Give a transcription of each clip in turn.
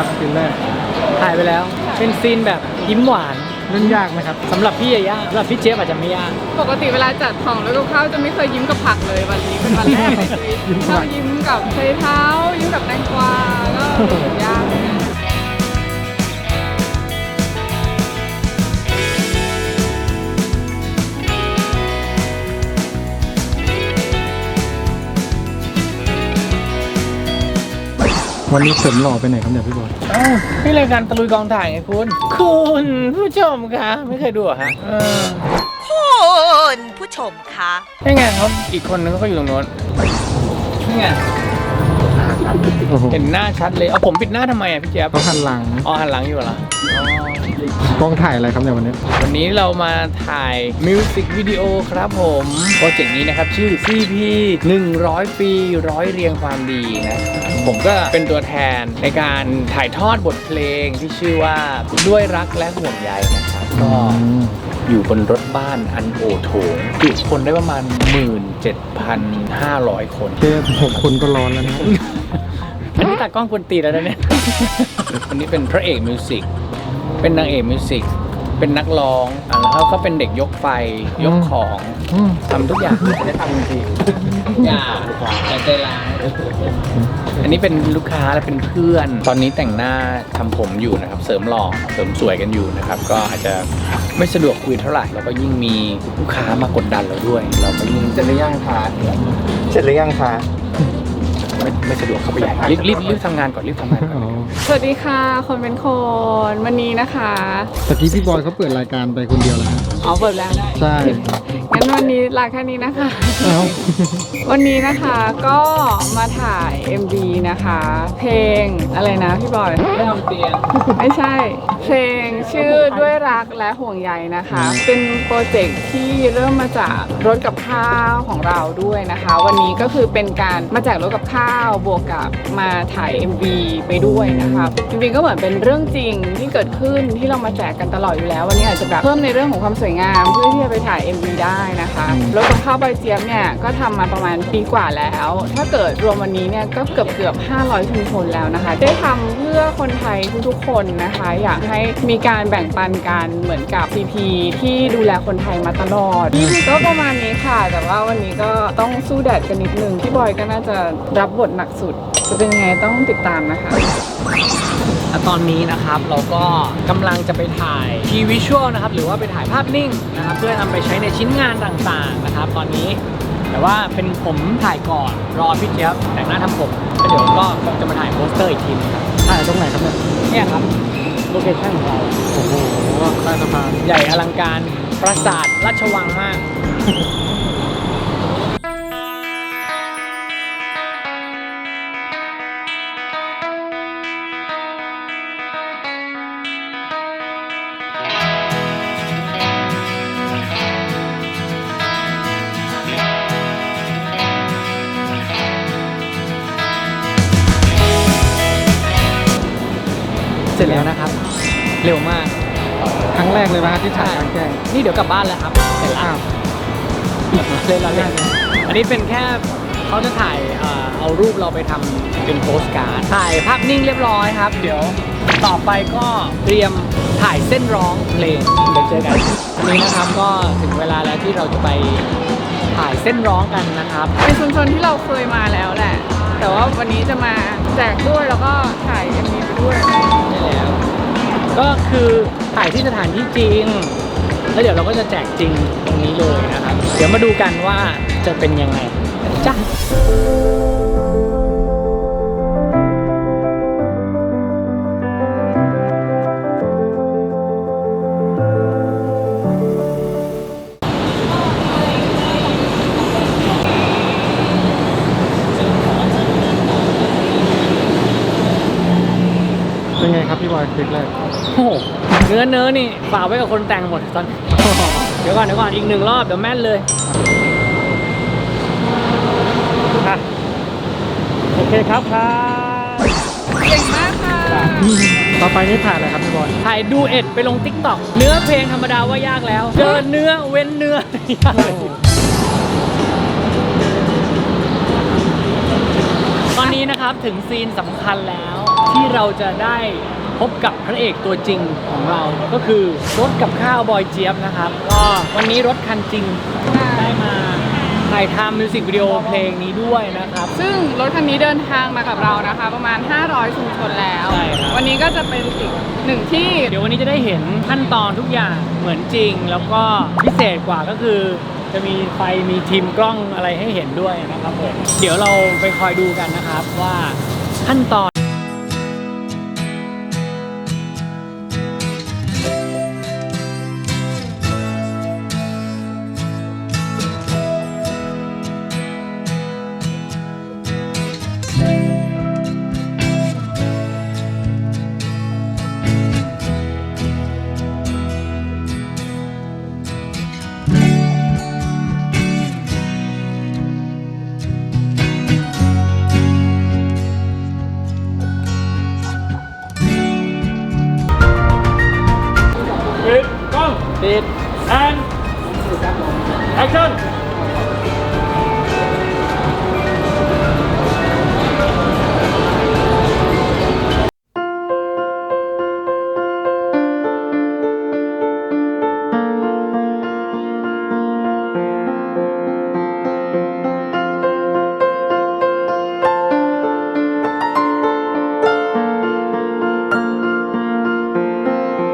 ครับซีนแรกถ่ายไปแล้ว เป็นซีนแบบยิ้มหวานเล่นยากไหมครับสำหรับพี่อะยากสำหรับพี่เจฟอาจจะไม่ยาก ปกติเวลาจัดของแล้วกับข้าวจะไม่เคยยิ้มกับผักเลยวันนี้เป็นวันแรกในชีวิตยิ้มกับชผัอกบยิ้มกับใช้เท้า ยิ้มกับแตงกวาก็ วันนี้เสริมหล่อไปไหนครับเนี่ยพี่บอยอ้าวนี่รายการตะลุยกองถ่ายไงคุณ คุณผู้ชมคะ ไม่เคยดูเหรอฮะเออคุณผู้ชมคะนี่ไงเขาอีกคนนึงเขาอยู่ตรงโน้นนี่ไงโอ้โหเห็นหน้าชัดเลย เอาผมปิดหน้าทำไมอะพี่เจี๊ยบเขาหันหลังอ๋อหันหลังอยู่เหรออ๋อกล้องถ่ายอะไรครับเนี่ยวันนี้ วันนี้เรามาถ่ายมิวสิกวิดีโอครับผมโปรเจกต์นี้นะครับ ชื่อ CP 100 ปีร้อยเรียงความดีนะครับ ผมก็เป็นตัวแทนในการถ่ายทอดบทเพลงที่ชื่อว่าด้วยรักและห่วงใยนะครับก็อยู่บนรถบ้านอันโอโถงจุคนได้ประมาณ 17,500 คนแค่หกคนก็ร้อนแล้วนะครับอันนี้ตากล้องควรตีแล้วนะเนี่ยคนนี้เป็นพระเอกมิวสิกเป็นนางเอกมิวสิก เป็นนักร้องอะแล้วเขาก็เป็นเด็กยกไฟยกของอืมทำทุกอย่างไม่ได้ทำจริงๆอย่าอย่าใจร้ายอันนี้เป็นลูกค้าและเป็นเพื่อน ตอนนี้แต่งหน้าทำผมอยู่นะครับ เสริมหล่อเสริมสวยกันอยู่นะครับ ก็อาจจะไม่สะดวกคุยเท่าไหร่แล้วก็ยิ่งมีลูกค้ามากดดันเราด้วย เราก็ยิ่งจะได้ย่างทานเสร็จหรือยังคะ ไม่ไม่สะดวกเข้าไปใหญ่รีบรีบรีบทำงานก่อนรีบทำงานก่อนอ๋อสวัสดีค่ะ คนเป็นคน วันนี้นะคะ ตะกี้พี่บอยเขาเปิดรายการไปคนเดียวแล้วฮะ เอาเปิดแล้ว ใช่ งั้นวันนี้ลาแค่นี้นะคะ เอ้า วันนี้นะคะก็มาถ่าย MV นะคะ เพลงอะไรนะพี่บอย ไม่ทำเตียง ไม่ใช่ เพลงชื่อด้วยรักและห่วงใยนะคะ เป็นโปรเจกต์ที่เริ่มมาจากรถกับข้าวของเราด้วยนะคะ วันนี้ก็คือเป็นการมาแจกรถกับข้าวบวกกับมาถ่าย MV ไปด้วยนะคะจริงๆก็เหมือนเป็นเรื่องจริงที่เกิดขึ้นที่เรามาแจกกันตลอดอยู่แล้ว วันนี้อาจจะแบบเพิ่มในเรื่องของความสวยงามเพื่อที่จะไปถ่าย MV ได้นะคะรถกับข้าวใบเจี๊ยบเนี่ยก็ทำมาประมาณปีกว่าแล้ว ถ้าเกิดรวมวันนี้เนี่ยก็เกือบเกือบ500ชุมชนแล้วนะคะ ได้ทำเพื่อคนไทยทุกๆคนนะคะ อยากให้มีการแบ่งปันกันเหมือนกับ CP ที่ดูแลคนไทยมาตลอดนี่ก็ประมาณนี้ค่ะ แต่ว่าวันนี้ก็ต้องสู้แดดกันนิดนึงพี่บอยก็น่าจะรับบทหนักสุด จะเป็นยังไงต้องติดตามนะคะอะ ตอนนี้นะครับเราก็กำลังจะไปถ่ายทีวิชวลนะครับหรือว่าไปถ่ายภาพนิ่งนะครับเพื่อนำไปใช้ในชิ้นงานต่างๆนะครับ ตอนนี้แต่ว่าเป็นผมถ่ายก่อนรอพี่เจี๊ยบแต่งหน้าทำผมแล้วเดี๋ยวก็คงจะมาถ่ายโปสเตอร์อีกทีนึงครับถ่ายตรงไหนครับเนี่ยเนี่ยครับโลเคชั่นของเราโอ้โหใต้สะพานใหญ่อลังการปราสาทราชวังมาก เสร็จแล้วนะครับ เร็วมาก ครั้งแรกเลยป่ะฮะที่ถ่ายกลางแจ้งนี่เดี๋ยวกลับบ้านแล้วครับเสร็จแล้วอ้าวเล่นแล้วเล่นอันนี้เป็นแค่เขาจะถ่ายเอ่อเอารูปเราไปทำเป็นโปสการ์ดถ่ายภาพนิ่งเรียบร้อยครับ เดี๋ยวต่อไปก็เตรียมถ่ายเส้นร้องเพลงเดี๋ยวเจอกันวันนี้นะครับก็ถึงเวลาแล้วที่เราจะไปถ่ายเส้นร้องกันนะครับ เป็นชุมชนที่เราเคยมาแล้วแหละ แต่ว่าวันนี้จะมาแจกด้วยแล้วก็ถ่าย MV ก็คือถ่ายที่สถานที่จริง แล้วเดี๋ยวเราก็จะแจกจริงตรงนี้เลยนะครับ เดี๋ยวมาดูกันว่าจะเป็นยังไงจ้า อยคลิปแรกโอ้โหเนื้อเนื้อนี่ฝากไว้กับคนแต่งหมดตอนนี้เดี๋ยวก่อนเดี๋ยวก่อนอีกหนึ่งรอบเดี๋ยวแม่นเลยอะโอเคครับครับเก่งมากค่ะต่อไปนี่ถ่ายอะไรครับพี่บอยถ่ายดูเอ็ดไปลงทิกตอกเนื้อเพลงธรรมดาว่ายากแล้ว เจอเนื้อเว้นเนื้อยากเลยตอนนี้นะครับถึงซีนสำคัญแล้วที่เราจะได้ พบกับพระเอกตัวจริงของเราก็คือรถกับข้าวบอยเจี๊ยบนะครับก็วันนี้รถคันจริงได้มาถ่ายทำมิวสิกวิดีโอเพลงนี้ด้วยนะครับ ซึ่งรถคันนี้เดินทางมากับเรานะคะ ประมาณ 500 ชุมชนแล้ว ใช่ครับ วันนี้ก็จะเป็นอีกหนึ่งที่ เดี๋ยววันนี้จะได้เห็นขั้นตอนทุกอย่างเหมือนจริง แล้วก็พิเศษกว่าก็คือ จะมีไฟมีทีมกล้องอะไรให้เห็นด้วยนะครับผมเดี๋ยวเราไปคอยดูกันนะครับว่าขั้นตอน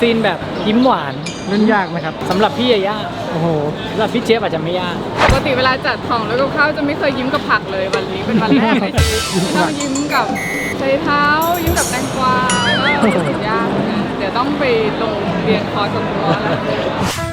ซีนแบบยิ้มหวานเล่นยากไหมครับสำหรับพี่อะยากโอ้โหสำหรับพี่เจี๊ยบอาจจะไม่ยาก ปกติเวลาจัดของแล้วกับข้าวจะไม่เคยยิ้มกับผักเลยวันนี้เป็นวันแรกในชีวิตที่ต้องยิ้มกับใช้เท้า ยิ้มกับแตงกวาก็รู้สึกยากนะเดี๋ยวต้องไปลงเรียนคอร์สกับคุณล้อแล้ว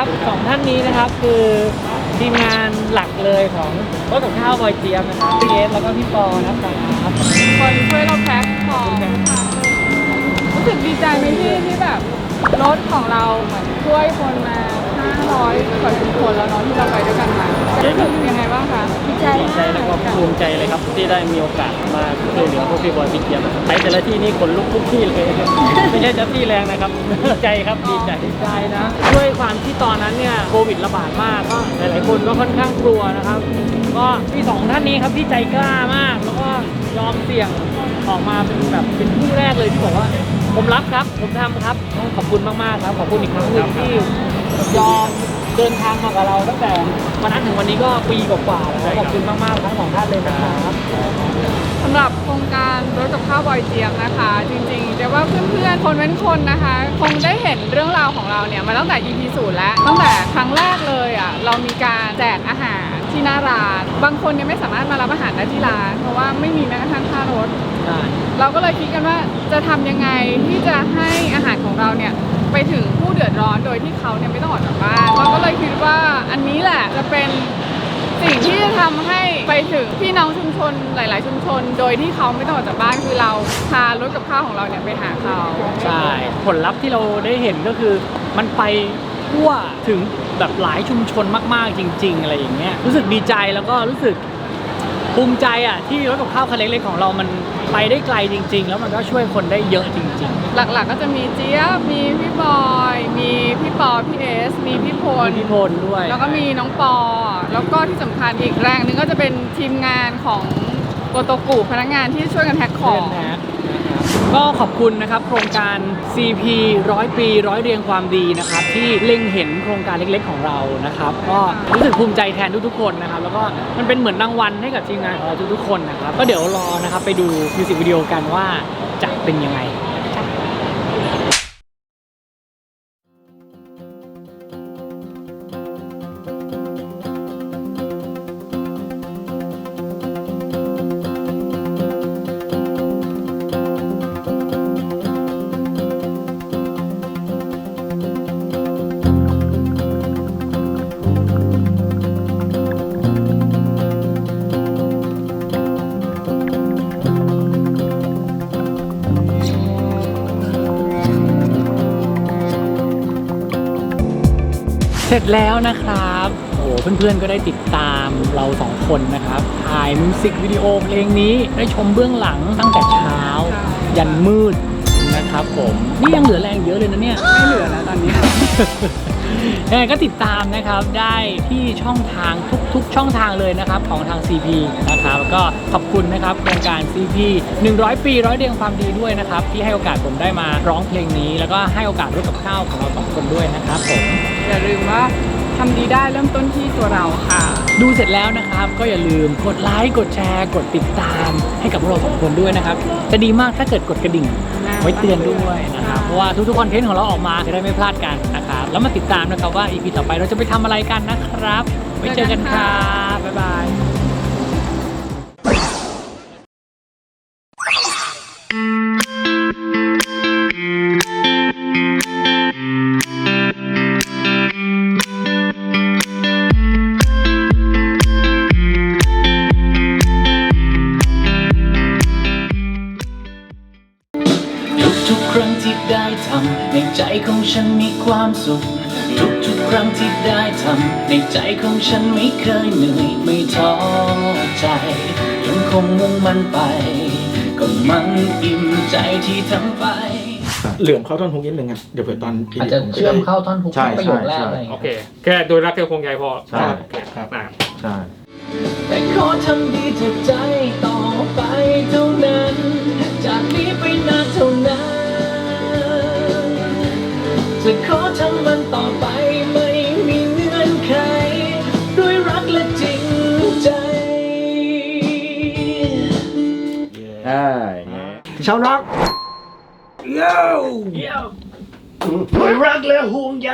นะครับสองท่านนี้นะครับคือทีมงานหลักเลยของรถกับข้าวบอยเจี๊ยมนะครับพี่เอสแล้วก็พี่ปอนะครับคนช่วยเราแพ็คของรู้สึกดีใจไหมพี่ที่แบบรถของเราเหมือนช่วยคนมา500กว่าคนแล้วเนาะที่เราไปด้วยกันมารู้สึกยังไงบ้างคะ ก็ภูมิใจเลยครับที่ได้มีโอกาสมาช่วยเหลือพวกพี่บอยพี่เจี๊ยบไปแต่ละที่นี่ขนลุกทุกที่เลยไม่ใช่จะที่แรงนะครับดีใจครับดีใจดีใจนะด้วยความที่ตอนนั้นเนี่ยโควิดระบาดมากก็หลายๆคนก็ค่อนข้างกลัวนะครับ ก็พี่สองท่านนี้ครับที่ใจกล้ามาก แล้วก็ยอมเสี่ยงออกมาเป็นแบบเป็นผู้แรกเลยที่บอกว่า ผมรับครับ ผมทำครับต้องขอบคุณมากๆครับขอบคุณอีกครั้งหนึ่งที่ยอม เดินทางมากับเราตั้งแต่วันนั้นถึงวันนี้ก็ปีกว่าๆแล้วขอบคุณมากๆทั้งสองท่านเลยนะครับสำหรับโครงการรถกับข้าวบอยเจียมนะคะ จริงๆแต่ว่าเพื่อนๆคนเว้นคนนะคะ คงได้เห็นเรื่องราวของเราเนี่ยมาตั้งแต่ EP ศูนย์แล้วตั้งแต่ครั้งแรกเลยอะเรามีการแจกอาหารที่หน้าร้าน บางคนเนี่ยไม่สามารถมารับอาหารได้ที่ร้าน เพราะว่าไม่มีแม้กระทั่งค่ารถเราก็เลยคิดกันว่าจะทำยังไงที่จะให้อาหารของเราเนี่ย ไปถึงผู้เดือดร้อนโดยที่เขาเนี่ยไม่ต้องออกจากบ้านเราก็เลยคิดว่าอันนี้แหละจะเป็นสิ่งที่จะทำให้ไปถึงพี่น้องชุมชนหลาย ๆ ชุมชน โดยที่เขาไม่ต้องออกจากบ้านคือเราพารถกับข้าวของเราเนี่ยไปหาเขาใช่ผลลัพธ์ที่เราได้เห็นก็คือมันไปทั่วถึงแบบหลายชุมชนมาก ๆ จริง ๆ อะไรอย่างเงี้ยรู้สึกดีใจแล้วก็รู้สึกภูมิใจอะที่รถกับข้าวคันเล็กๆของเรามัน ไปได้ไกลจริง ๆ แล้วมันก็ช่วยคนได้เยอะจริง หลักๆก็จะมีเจี๊ยบ มีพี่บอย มีพี่ปอ พี่เอส มีพี่พๆล พี่พลด้วยแล้วก็มีน้องปอ แล้วก็ที่สำคัญอีกแรงหนึงก็จะเป็นทีมงานของโกโตกุพนักงานที่ช่วยกันแพ็คขเพื่ออนงแท็กนะครับ ก็ขอบคุณนะครับโครงการ CP ร้อยปีร้อยเรียงความดีนะครับที่เล็งเห็นโครงการเล็กๆของเรานะครับก็รู้สึกภูมิใจแทนทุกๆคนนะครับแล้วก็มันเป็นเหมือนรางวัลให้กับทีมงานของเราทุกๆคนนะครับก็เดี๋ยวรอนะครับไปดูมิวสิกวิดีโอกันว่าจะเป็นยังไง เสร็จแล้วนะครับโอ้โหเพื่อนๆก็ได้ติดตามามเราสองคนนะครับถ่ายมิวสิกวิดีโอเพลงนี้ได้ชมเบื้องหลังตั้งแต่เช้า ยันมืดนะครับผมนี่ยังเหลือแรงเยอะเลยนะเนี่ยไม่เหลือแล้วตอนนี้ยังไงก็ติดตามนะครับได้ที่ช่องทางทุกๆ ช่องทางเลยนะครับของทาง CP นะครับแล้วก็ขอบคุณนะครับโครงการ CP 100 ปีร้อยเรียงความดีด้วยนะครับที่ให้โอกาสผมได้มาร้องเพลงนี้ แล้วก็ให้โอกาสร่วมกับข้าวของเราสองคนด้วยนะครับผม อย่าลืมว่าทำดีได้เริ่มต้นที่ตัวเราค่ะ ดูเสร็จแล้วนะครับ ก็อย่าลืมกดไลค์กดแชร์ กดติดตามให้กับพวกเราสองคนด้วยนะครับ จะดีมากถ้าเกิดกดกระดิ่ง ไว้เตือนด้วยนะครับ เพราะว่าทุกๆคอนเทนต์ของเราออกมาจะได้ไม่พลาดกันนะครับ แล้วมาติดตามนะครับว่า EP ต่อไปเราจะไปทำอะไรกันนะครับไว้เจอกันครับบ๊ายบาย สุข ทุกๆครั้งที่ได้ทำ ในใจของฉันไม่เคยเหนื่อย ไม่ท้อใจ ยังคงมุ่งมันไป ก็มันอิ่มใจที่ทำไป เหลื่อมเข้าท่อนฮุกนิดนึงอะเดี๋ยวเผื่อตอนอาจจะเชื่อมเข้าท่อนฮุกใช่ประโยคแรกใช่อะไรอย่างโอเงี้ยเคแค่โดยรักเธอคงใหญ่พอใช่ครับ อะใช่แต่ขอทำดีจากใจต่อไปเท่านั้น จากนี้ไปนานเท่านั้น จะขอาวรักโย่ด้วยรักและห่วงใย